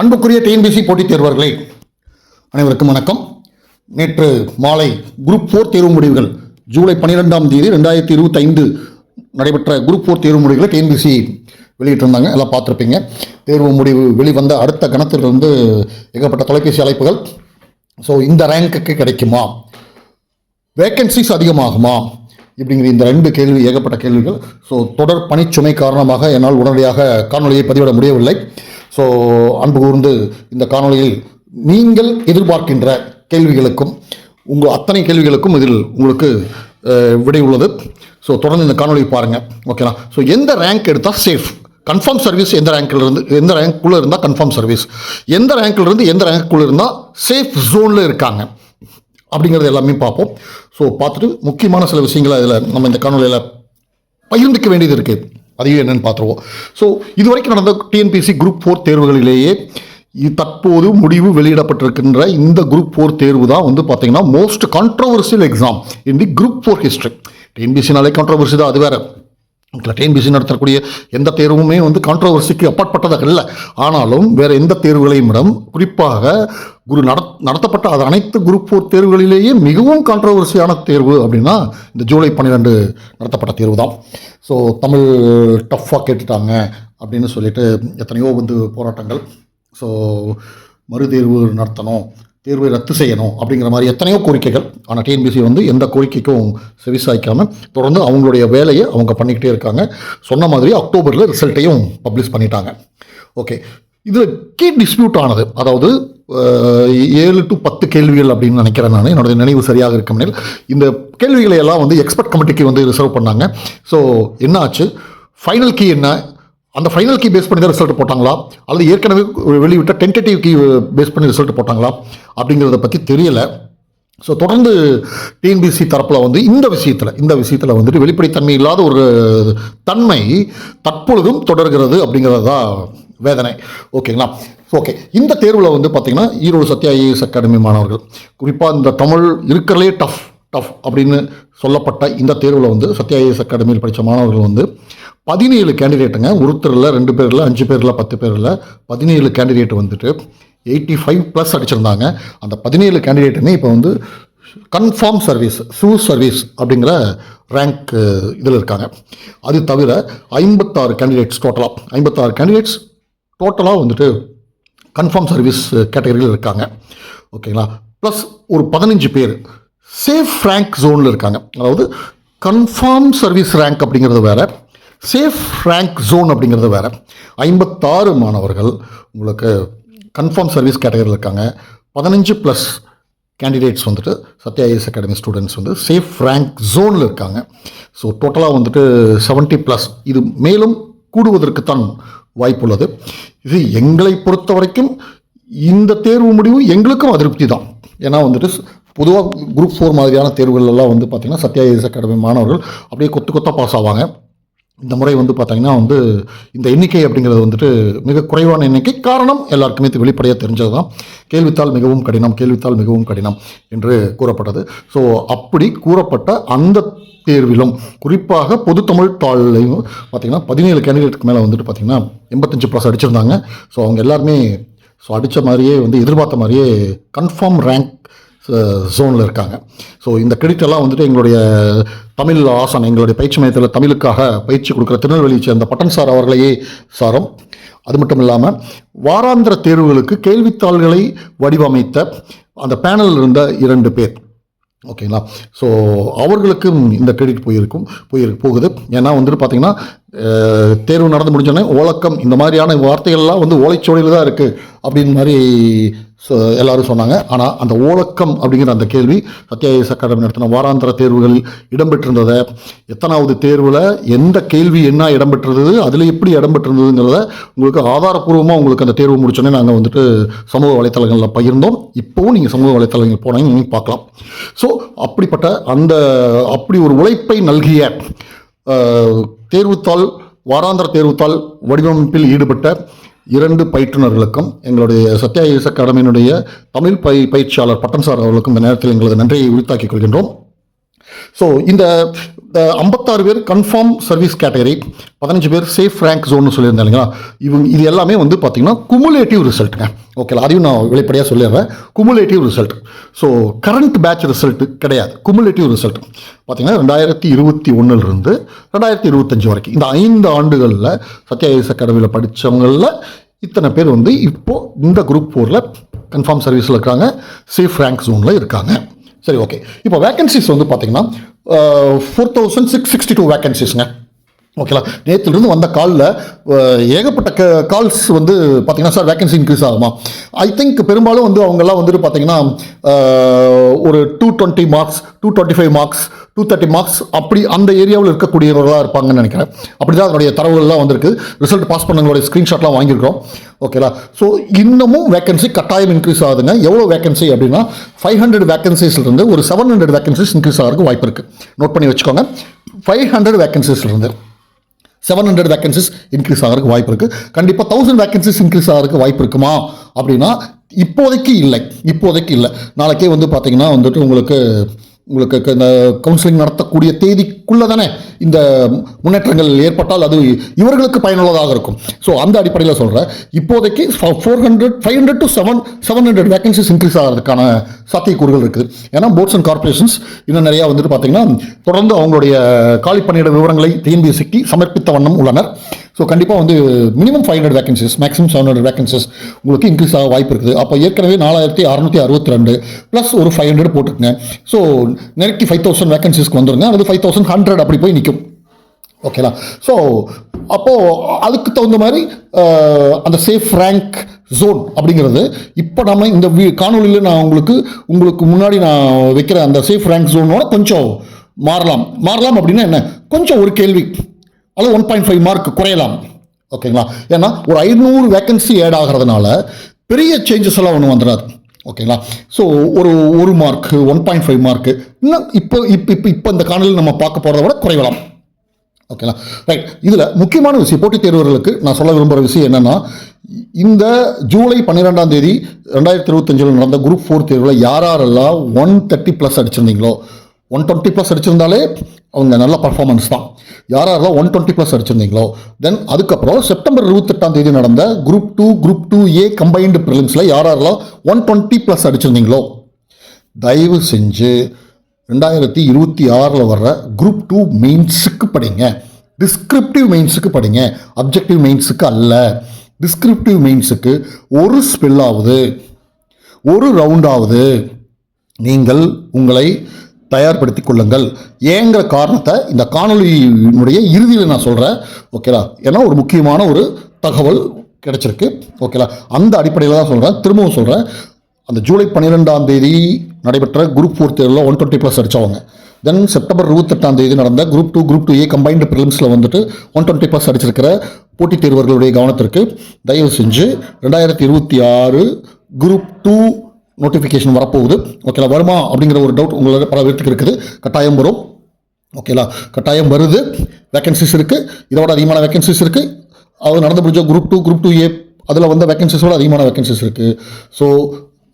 அன்புக்குரிய டிஎன்பிசி போட்டித் தேர்வர்களே அனைவருக்கும் வணக்கம். நேற்று மாலை குரூப் ஃபோர் தேர்வு முடிவுகள் ஜூலை பன்னிரெண்டாம் தேதி ரெண்டாயிரத்தி இருபத்தைந்து நடைபெற்ற குரூப் ஃபோர் தேர்வு முடிவுகளை டிஎன்பிசி வெளியிட்டிருந்தாங்க எல்லாம் பார்த்துருப்பீங்க. தேர்வு முடிவு வெளிவந்த அடுத்த கணத்திலிருந்து ஏகப்பட்ட தொலைபேசி அழைப்புகள். ஸோ இந்த ரேங்க்குக்கு கிடைக்குமா? வேக்கன்சிஸ் அதிகமாகுமா? இப்படிங்கிற இந்த ரெண்டு கேள்வி ஏகப்பட்ட கேள்விகள். ஸோ தொடர் பணிச்சுமை காரணமாக என்னால் உடனடியாக காணொலியை பதிவிட முடியவில்லை. ஸோ அன்பு கூர்ந்து இந்த காணொலியில் நீங்கள் எதிர்பார்க்கின்ற கேள்விகளுக்கும் உங்கள் அத்தனை கேள்விகளுக்கும் இதில் உங்களுக்கு விடை உள்ளது. ஸோ தொடர்ந்து இந்த காணொலியை பாருங்கள் ஓகேனா ஸோ எந்த ரேங்க் எடுத்தால் சேஃப் கன்ஃபார்ம் சர்வீஸ் எந்த ரேங்க்கில் இருந்து எந்த ரேங்க்குள்ளே இருந்தால் கன்ஃபார்ம் சர்வீஸ் எந்த ரேங்க்கில் இருந்து எந்த ரேங்க்குள்ளே இருந்தால் சேஃப் ஜோனில் இருக்காங்க. அப்படிங்கிறது எல்லாமே பார்ப்போம். ஸோ பார்த்துட்டு முக்கியமான சில விஷயங்களை இதில் நம்ம இந்த காணொலியில் பகிர்ந்துக்க வேண்டியது இருக்குது அதையும் என்னன்னு பார்த்துருவோம். ஸோ இதுவரைக்கும் நடந்த டிஎன்பிசி குரூப் ஃபோர் தேர்வுகளிலேயே தற்போது முடிவு வெளியிடப்பட்டிருக்கின்ற இந்த குரூப் ஃபோர் தேர்வு தான் வந்து பார்த்தீங்கன்னா most controversial exam in the group four history டிஎன்பிசினாலே controversy தான் அது வேறு. டிஎன்பிசி நடத்தக்கூடிய எந்த தேர்வுமே வந்து கான்ட்ரவர்சிக்கு அப்பாற்பட்டதாக இல்லை. ஆனாலும் வேறு எந்த தேர்வுகளையும் விடம் குறிப்பாக குரு நட நடத்தப்பட்ட அது அனைத்து குரூப் ஃபோர் தேர்வுகளிலேயே மிகவும் கான்ட்ரவர்சியான தேர்வு அப்படின்னா இந்த ஜூலை பன்னிரெண்டு நடத்தப்பட்ட தேர்வு தான். ஸோ தமிழ் டஃப்பாக கேட்டுட்டாங்க அப்படின்னு சொல்லிட்டு எத்தனையோ வந்து போராட்டங்கள். ஸோ மறுதேர்வு நடத்தணும். தேர்வை ரத்து செய்யணும் அப்படிங்கிற மாதிரி எத்தனையோ கோரிக்கைகள். ஆனால் டிஎன்பிசி வந்து எந்த கோரிக்கைக்கும் செவிசாய்க்காமல் தொடர்ந்து அவங்களுடைய வேலையை அவங்க பண்ணிக்கிட்டே இருக்காங்க. சொன்ன மாதிரி அக்டோபரில் ரிசல்ட்டையும் பப்ளிஷ் பண்ணிட்டாங்க. ஓகே. இதில் கீ டிஸ்பியூட் ஆனது அதாவது ஏழு டு பத்து கேள்விகள் அப்படின்னு நினைக்கிறேன் நான். என்னோட நினைவு சரியாக இருக்கும் இந்த கேள்விகளை எல்லாம் வந்து எக்ஸ்பர்ட் கமிட்டிக்கு வந்து ரிசர்வ் பண்ணாங்க. ஸோ என்ன ஆச்சு ஃபைனல் கீ என்ன? அந்த ஃபைனல் கீ பேஸ் பண்ணி தான் ரிசல்ட் போட்டாங்களா? அல்லது ஏற்கனவே வெளியிட்ட டென்டேட்டிவ் கீ பேஸ் பண்ணி ரிசல்ட் போட்டாங்களா? அப்படிங்கிறத பற்றி தெரியலை. ஸோ தொடர்ந்து டிஎன்பிசி தரப்பில் வந்து இந்த விஷயத்தில் இந்த விஷயத்தில் வந்துட்டு வெளிப்படைத்தன்மை இல்லாத ஒரு தன்மை தற்பொழுதும் தொடர்கிறது அப்படிங்கிறது தான் வேதனை. ஓகேங்களா ஓகே இந்த தேர்வில் வந்து பார்த்திங்கன்னா ஈரோடு சத்யா ஐஏஎஸ் அகாடமி மாணவர்கள். குறிப்பாக இந்த தமிழ் இருக்கிறதே டஃப் டஃப் அப்படின்னு சொல்லப்பட்ட இந்த தேர்வில் வந்து சத்யா அகாடமியில் படித்த மாணவர்கள் வந்து பதினேழு கேண்டிடேட்டுங்க ஒருத்தரில் ரெண்டு பேரில் அஞ்சு பேரில் பத்து பேரில் பதினேழு கேண்டிடேட் வந்துட்டு எயிட்டி ஃபைவ் ப்ளஸ் அடிச்சிருந்தாங்க. அந்த பதினேழு கேண்டிடேட்டுமே இப்போ வந்து கன்ஃபார்ம் சர்வீஸ் சிவில் சர்வீஸ் அப்படிங்கிற ரேங்க் இதில் இருக்காங்க. அது தவிர ஐம்பத்தாறு கேண்டிடேட்ஸ் டோட்டலாக ஐம்பத்தாறு கேண்டிடேட்ஸ் டோட்டலாக வந்துட்டு கன்ஃபார்ம் சர்வீஸ் கேட்டகரியில் இருக்காங்க. ஓகேங்களா ப்ளஸ் ஒரு பதினஞ்சு பேர் சேஃப் ரேங்க் ஜோனில் இருக்காங்க. அதாவது கன்ஃபார்ம் சர்வீஸ் ரேங்க் அப்படிங்கிறது வேற. சேஃப் ரேங்க் ஜோன் அப்படிங்கிறது வேறு. ஐம்பத்தாறு மாணவர்கள் உங்களுக்கு கன்ஃபார்ம் சர்வீஸ் கேட்டகரியில் இருக்காங்க. பதினஞ்சு ப்ளஸ் கேண்டிடேட்ஸ் வந்துட்டு சத்யா ஐஎஸ் அகாடமி ஸ்டூடெண்ட்ஸ் வந்து சேஃப் ரேங்க் ஜோனில் இருக்காங்க. ஸோ டோட்டலாக வந்துட்டு 70 ப்ளஸ் இது மேலும் கூடுவதற்குத்தான் வாய்ப்புள்ளது. இது எங்களை பொறுத்த வரைக்கும் இந்த தேர்வு முடிவு எங்களுக்கும் அதிருப்தி தான். ஏன்னா வந்துட்டு பொதுவாக குரூப் ஃபோர் மாதிரியான தேர்வுகளெல்லாம் வந்து பார்த்திங்கன்னா சத்யா அகாடமி மாணவர்கள் அப்படியே கொத்து கொத்தாக பாஸ் ஆவாங்க. இந்த முறை வந்து பார்த்தீங்கன்னா வந்து இந்த எண்ணிக்கை அப்படிங்கிறது வந்துட்டு மிக குறைவான எண்ணிக்கை. காரணம் எல்லாருக்குமே இது வெளிப்படையாக தெரிஞ்சது தான் கேள்வித்தாள் மிகவும் கடினம் கேள்வித்தாள் மிகவும் கடினம் என்று கூறப்பட்டது. ஸோ அப்படி கூறப்பட்ட அந்த தேர்விலும் குறிப்பாக பொதுத்தமிழ் தாள்லையும் பார்த்திங்கன்னா பதினேழு கேண்டிடேட்டுக்கு மேலே வந்துட்டு பார்த்தீங்கன்னா எண்பத்தஞ்சு ப்ளஸ் அடிச்சிருந்தாங்க. ஸோ அவங்க எல்லாருமே ஸோ அடித்த மாதிரியே வந்து எதிர்பார்த்த மாதிரியே கன்ஃபார்ம் ரேங்க் ஜோனில் இருக்காங்க. ஸோ இந்த கிரெடிட் எல்லாம் வந்துட்டு எங்களுடைய தமிழ் ஆசன் எங்களுடைய பயிற்சி மையத்தில் தமிழுக்காக பயிற்சி கொடுக்குற திருநெல்வேலியை சேர்ந்த பட்டன் சார் அவர்களையே சாரும். அது மட்டும் இல்லாமல் வாராந்திர தேர்வுகளுக்கு கேள்வித்தாள்களை வடிவமைத்த அந்த பேனலில் இருந்த இரண்டு பேர். ஓகேங்களா ஸோ அவர்களுக்கும் இந்த கிரெடிட் போயிருக்கும் போயிரு போகுது. ஏன்னா வந்துட்டு பார்த்தீங்கன்னா தேர்வு நடந்து முடிஞ்சோடனே ஓலக்கம் இந்த மாதிரியான வார்த்தைகள்லாம் வந்து ஓலைச்சுவடியில் தான் இருக்குது அப்படின்னு மாதிரி எல்லாரும் சொன்னாங்க. ஆனால் அந்த ஓலக்கம் அப்படிங்கிற அந்த கேள்வி சத்யா அகாடமி நடத்தின வாராந்திர தேர்வுகளில் இடம்பெற்றிருந்ததை எத்தனாவது தேர்வில் எந்த கேள்வி என்ன இடம்பெற்றிருந்தது அதில் எப்படி இடம்பெற்றிருந்ததுங்கிறத உங்களுக்கு ஆதாரப்பூர்வமாக உங்களுக்கு அந்த தேர்வு முடிச்சோன்னே நாங்கள் வந்துட்டு சமூக வலைத்தளங்களில் பகிர்ந்தோம். இப்போவும் நீங்கள் சமூக வலைத்தளங்கள் போனீங்க நீங்கள் பார்க்கலாம். ஸோ அப்படிப்பட்ட அந்த அப்படி ஒரு உழைப்பை நல்கிய தேர்வுத்தாள் வாராந்திர தேர்வுத்தாள் வடிவமைப்பில் ஈடுபட்ட இரண்டு பயிற்றுனர்களுக்கும் எங்களுடைய சத்யா ஐஎஸ் அகாடமியினுடைய தமிழ் பை பயிற்சியாளர் பட்டம் சார் அவர்களுக்கும் இந்த நேரத்தில் எங்களது நன்றியை உரித்தாக்கிக் கொள்கின்றோம். ஸோ இந்த ஐம்பத்தாறு பேர் கன்ஃபார்ம் சர்வீஸ் கேட்டகரி பதினஞ்சு பேர் சேஃப் ரேங்க் ஜோன்னு சொல்லியிருந்தேன் இல்லைங்களா? இவங்க இது எல்லாமே வந்து பார்த்தீங்கன்னா குமுலேட்டிவ் ரிசல்ட்டுங்க ஓகேங்களா அதையும் நான் வெளிப்படையாக சொல்லிடுறேன். Cumulative result so current batch result கிடையாது. குமுலேட்டிவ் ரிசல்ட் பார்த்தீங்கன்னா ரெண்டாயிரத்தி இருபத்தி ஒன்றுலேருந்து ரெண்டாயிரத்தி இருபத்தஞ்சு வரைக்கும். இந்த ஐந்து ஆண்டுகளில் சத்யாயுச அகாடமியில் படித்தவங்களில் இத்தனை பேர் வந்து இப்போது இந்த குரூப் ஃபோரில் கன்ஃபார்ம் சர்வீஸில் இருக்காங்க சேஃப் ரேங்க் ஜோனில் இருக்காங்க. சரி ஓகே இப்போ வேகன்சிஸ் வந்து பார்த்தீங்கன்னா four thousand six sixty two வேகன்சிஸ்ங்க ஓகேலா நேற்றுலேருந்து வந்த காலில் ஏகப்பட்ட க கால்ஸ் வந்து பார்த்தீங்கன்னா சார் வேகன்சி இன்க்ரீஸ் ஆகுமா? ஐ திங்க் பெரும்பாலும் வந்து அவங்கெல்லாம் வந்துட்டு பார்த்தீங்கன்னா ஒரு two twenty marks two twenty five marks two thirty marks அப்படி அந்த ஏரியாவில் இருக்கக்கூடியவர்களாக இருப்பாங்கன்னு நினைக்கிறேன். அப்படி தான் அதனுடைய தரவுகள்லாம் வந்திருக்கு. ரிசல்ட் பாஸ் பண்ணவங்களுடைய ஸ்க்ரீன்ஷாட்லாம் வாங்கியிருக்கோம் ஓகேலா ஸோ இன்னமும் வேகன்சி கட்டாயம் இன்க்ரீஸ் ஆகுதுங்க. எவ்வளோ வேகன்சி அப்படின்னா ஃபைவ் ஹண்ட்ரட் வேகன்சிஸ்லேருந்து ஒரு செவன் ஹண்ட்ரட் வேகன்சிஸ் இன்க்ரீஸ் ஆகிறதுக்கு வாய்ப்பு இருக்குது நோட் பண்ணி வச்சுக்கோங்க. ஃபைவ் ஹண்ட்ரட் வேகன்சிஸ்லேருந்து செவன் ஹண்ட்ரட் வேகன்சிஸ் இன்க்ரீஸ் ஆகிறதுக்கு வாய்ப்பு இருக்குது கண்டிப்பாக தௌசண்ட் வேகன்சிஸ் இன்க்ரீஸ் ஆகிறதுக்கு வாய்ப்பு இருக்குமா? அப்படின்னா இப்போதைக்கு இல்லை. இப்போதைக்கு இல்லை. நாளைக்கே வந்து பார்த்தீங்கன்னா வந்துட்டு உங்களுக்கு உங்களுக்கு இந்த கவுன்சிலிங் நடத்தக்கூடிய தேதிக்குள்ளே தானே இந்த முன்னேற்றங்கள் ஏற்பட்டால் அது இவர்களுக்கு பயனுள்ளதாக இருக்கும். ஸோ அந்த அடிப்படையில் சொல்கிறேன் இப்போதைக்கு four hundred five hundred to seven seven hundred vacancies increase ஆகிறதுக்கான சாத்தியக்கூறுகள் இருக்குது. ஏன்னா போர்ட்ஸ் அண்ட் கார்பரேஷன்ஸ் இன்னும் நிறையா வந்துட்டு பார்த்தீங்கன்னா தொடர்ந்து அவங்களுடைய காலி பணியிட விவரங்களை டிஎன்பிஎஸ்சிக்கு சமர்ப்பித்த வண்ணம் உள்ளனர். ஸோ கண்டிப்பாக வந்து minimum five hundred vacancies maximum seven hundred vacancies உங்களுக்கு இன்க்ரீஸ் ஆக வாய்ப்பு இருக்குது. அப்போ ஏற்கனவே நாலாயிரத்தி அறநூற்றி அறுபத்தி ரெண்டு ப்ளஸ் ஒரு ஃபைவ் ஹண்ட்ரட் போட்டுக்கங்க ஸோ நெருக்கி ஃபைவ் தௌசண்ட் வேகன்சிஸ்க்கு வந்துருங்க அது ஃபைவ் தௌசண்ட் ஹண்ட்ரட் அப்படி போய் நிற்கும் ஓகேலா ஸோ அப்போது அதுக்கு தகுந்த மாதிரி அந்த சேஃப் ரேங்க் ஜோன் அப்படிங்கிறது இப்போ நம்ம இந்த வீ காணொலியில் நான் உங்களுக்கு உங்களுக்கு முன்னாடி நான் வைக்கிற அந்த சேஃப் ரேங்க் ஜோனோட கொஞ்சம் மாறலாம். மாறலாம் அப்படின்னா என்ன? கொஞ்சம் ஒரு கேள்வி. அல்லது ஒன் பாயிண்ட் ஃபைவ் மார்க் குறையலாம். ஓகேங்களா? ஏன்னா ஒரு ஐநூறு வேக்கன்சி ஆட் ஆகிறதுனால பெரிய சேஞ்சஸ் எல்லாம் ஒன்றும் வந்துடாது. ஓகேங்களா? ஸோ ஒரு ஒரு mark one point five mark இன்னும் இப்போ இப்போ இப்போ இப்போ இந்த காணொலியில் நம்ம பார்க்க போகிறத விட குறையலாம். ஓகேங்களா? ரைட் இதில் முக்கியமான விஷயம் போட்டித் தேர்வர்களுக்கு நான் சொல்ல விரும்புகிற விஷயம் என்னென்னா இந்த ஜூலை பன்னிரெண்டாம் தேதி ரெண்டாயிரத்தி இருபத்தஞ்சில் நடந்த குரூப் ஃபோர் தேர்வில் யார் யாரெல்லாம் ஒன் தேர்ட்டி ப்ளஸ் அடிச்சிருந்தீங்களோ ஒன் டுவெண்ட்டி ப்ளஸ் அடிச்சிருந்தாலே அவங்க நல்ல பர்ஃபார்மன்ஸ் தான். யார் யாரெல்லாம் ஒன் டுவெண்ட்டி ப்ளஸ் அடிச்சிருந்தீங்களோ தென் அதுக்கப்புறம் செப்டம்பர் இருபத்தெட்டாம் தேதி நடந்த group two group two A combined ப்ரிலிம்ஸில் யார் யாரெல்லாம் ஒன் டுவெண்ட்டி ப்ளஸ் அடிச்சிருந்தீங்களோ தயவு செஞ்சு ரெண்டாயிரத்தி இருபத்தி ஆறில் வர்ற குரூப் டூ மெயின்ஸுக்கு படிங்க. டிஸ்கிரிப்டிவ் மெயின்ஸுக்கு படிங்க. அப்ஜெக்டிவ் மெயின்ஸுக்கு அல்ல. டிஸ்கிரிப்டிவ் மெயின்ஸுக்கு ஒரு ஸ்பெல்லாவது ஒரு ரவுண்டாவது நீங்கள் உங்களை தயார்படுத்திக் கொள்ளுங்கள். ஏங்கிற காரணத்தை இந்த காணொளியினுடைய இறுதியில் நான் சொல்கிறேன் ஓகேலா ஏன்னா ஒரு முக்கியமான ஒரு தகவல் கிடச்சிருக்கு. ஓகேலா அந்த அடிப்படையில் தான் சொல்கிறேன் திரும்பவும் சொல்கிறேன் அந்த ஜூலை பன்னிரெண்டாம் தேதி நடைபெற்ற குரூப் ஃபோர் தேர்வில் ஒன் டுவெண்ட்டி ப்ளஸ் அடித்தவங்க தென் செப்டம்பர் இருபத்தெட்டாம் தேதி நடந்த group two group two A combined ப்ரிலிம்ஸில் வந்துட்டு ஒன் டுவெண்ட்டி ப்ளஸ் அடிச்சிருக்கிற போட்டித் தேர்வர்களுடைய கவனத்திற்கு தயவு செஞ்சு ரெண்டாயிரத்தி இருபத்தி ஆறு குரூப் டூ நோட்டிஃபிகேஷன் வரப்போகுது. ஓகேலா வருமா அப்படிங்கிற ஒரு டவுட் உங்களோட பல பேர்த்துக்கு இருக்குது. கட்டாயம் வரும். ஓகேலா கட்டாயம் வருது. வேக்கன்சிஸ் இருக்குது இதோட அதிகமான வேக்கன்சிஸ் இருக்குது அது நடந்து முடிஞ்ச group two group two A அதில் வந்த வேக்கன்சிஸோட அதிகமான வேக்கன்சிஸ் இருக்குது ஸோ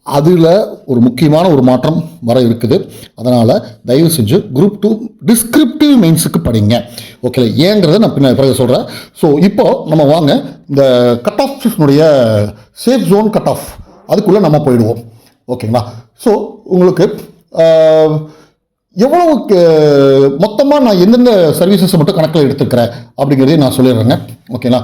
அதில் ஒரு முக்கியமான ஒரு மாற்றம் வர இருக்குது. அதனால் தயவு செஞ்சு குரூப் டூ டிஸ்கிரிப்டிவ் மெயின்ஸுக்கு படிங்க. ஓகே ஏங்கிறத நான் பின்ன பிறகு சொல்கிறேன் ஸோ இப்போ நம்ம வாங்க. இந்த கட் ஆஃப்னுடைய சேஃப் ஜோன் கட் ஆஃப் அதுக்குள்ளே நம்ம போயிடுவோம். ஓகேங்களா ஸோ உங்களுக்கு ஆஹ், எவ்வளவுக்கு மொத்தமாக நான் எந்தெந்த சர்வீசஸை மட்டும் கணக்கில் எடுத்துக்கிறேன் அப்படிங்கிறதையும் நான் சொல்லிடுறேங்க. ஓகேங்களா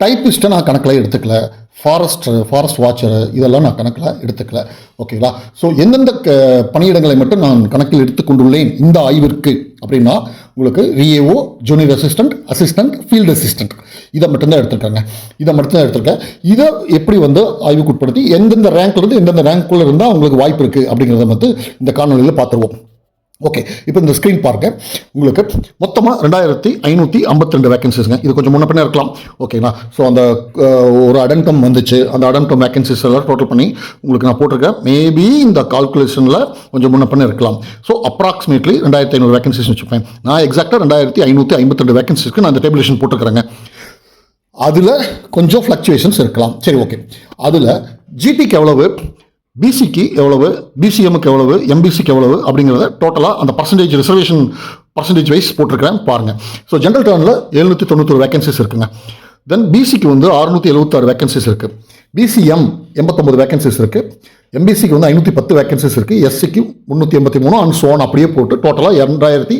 டைப்பிஸ்ட்டை நான் கணக்கில் எடுத்துக்கல. ஃபாரஸ்டர் ஃபாரஸ்ட் வாட்சரு இதெல்லாம் நான் கணக்கில் எடுத்துக்கல. ஓகேங்களா ஸோ எந்தெந்த க- பணியிடங்களை மட்டும் நான் கணக்கில் எடுத்துக்கொண்டுள்ளேன் இந்த ஆய்விற்கு அப்படின்னா உங்களுக்கு VAO junior assistant assistant field assistant இதை மட்டும்தான் எடுத்திருக்காங்க. இதை மட்டும்தான் எடுத்திருக்கேன். இதை எப்படி வந்து ஆய்வுக்கு உட்படுத்தி எந்தெந்த ரேங்க்லேருந்து எந்தெந்த ரேங்க்குள்ளே இருந்தால் உங்களுக்கு வாய்ப்பு இருக்குது அப்படிங்கிறத வந்து இந்த காணொலியில் பார்த்துருவோம். ஓகே இப்போ இந்த ஸ்க்ரீன் பாருங்க. உங்களுக்கு மொத்தமாக ரெண்டாயிரத்தி ஐநூற்றி ஐம்பத்தி ரெண்டு வேகன்சிஸ்ங்க இது கொஞ்சம் முன்ன பின்ன இருக்கலாம் ஓகேங்களா ஸோ அந்த ஒரு அடன்கம் வந்துச்சு. அந்த அடன்கம் வேகன்சிஸ் எல்லாம் டோட்டல் பண்ணி உங்களுக்கு நான் போட்டிருக்கேன். மேபி இந்த கால்குலேஷனில் கொஞ்சம் முன்ன பின்ன இருக்கலாம். ஸோ அப்ராக்சிமேட்லி ரெண்டாயிரத்தி ஐநூறு வேகன்சிஸ் வச்சுப்பேன். நான் எக்ஸாக்டாக ரெண்டாயிரத்தி ஐநூற்றி ஐம்பத்தி ரெண்டு வேகன்சிஸ்க்கு நான் அந்த டேபிளேஷன் போட்டிருக்கிறேங்க. அதில் கொஞ்சம் ஃப்ளக்சுவேஷன்ஸ் இருக்கலாம். சரி ஓகே அதில் ஜிடிக்கு எவ்வளவு பிசிக்கு எவ்வளவு பிசிஎம்க்கு எவ்வளவு எம்பிசிக்கு எவ்வளவு அப்படிங்கிறத டோட்டலாக அந்த பர்சன்டேஜ் ரிசர்வேஷன் பர்சன்டேஜ் வைஸ் போட்டிருக்கிறேன் பாருங்கள் ஸோ ஜென்ரல் டர்னில் எழுநூற்றி தொண்ணூத்தொரு வேகன்சிஸ் இருக்குங்க. தென் பிசிக்கு வந்து அறுநூற்றி எழுபத்தாறு வேகன்சிஸ் இருக்குது பிசிஎம் எண்பத்தொம்பது வேகன்சிஸ் இருக்குது எம்பிசிக்கு வந்து ஐநூற்றி பத்து வேகன்சிஸ் இருக்குது எஸ்சிக்கு முந்நூற்றி எண்பத்தி மூணு அண்ட் சோன் அப்படியே போட்டு டோட்டலாக இரண்டாயிரத்தி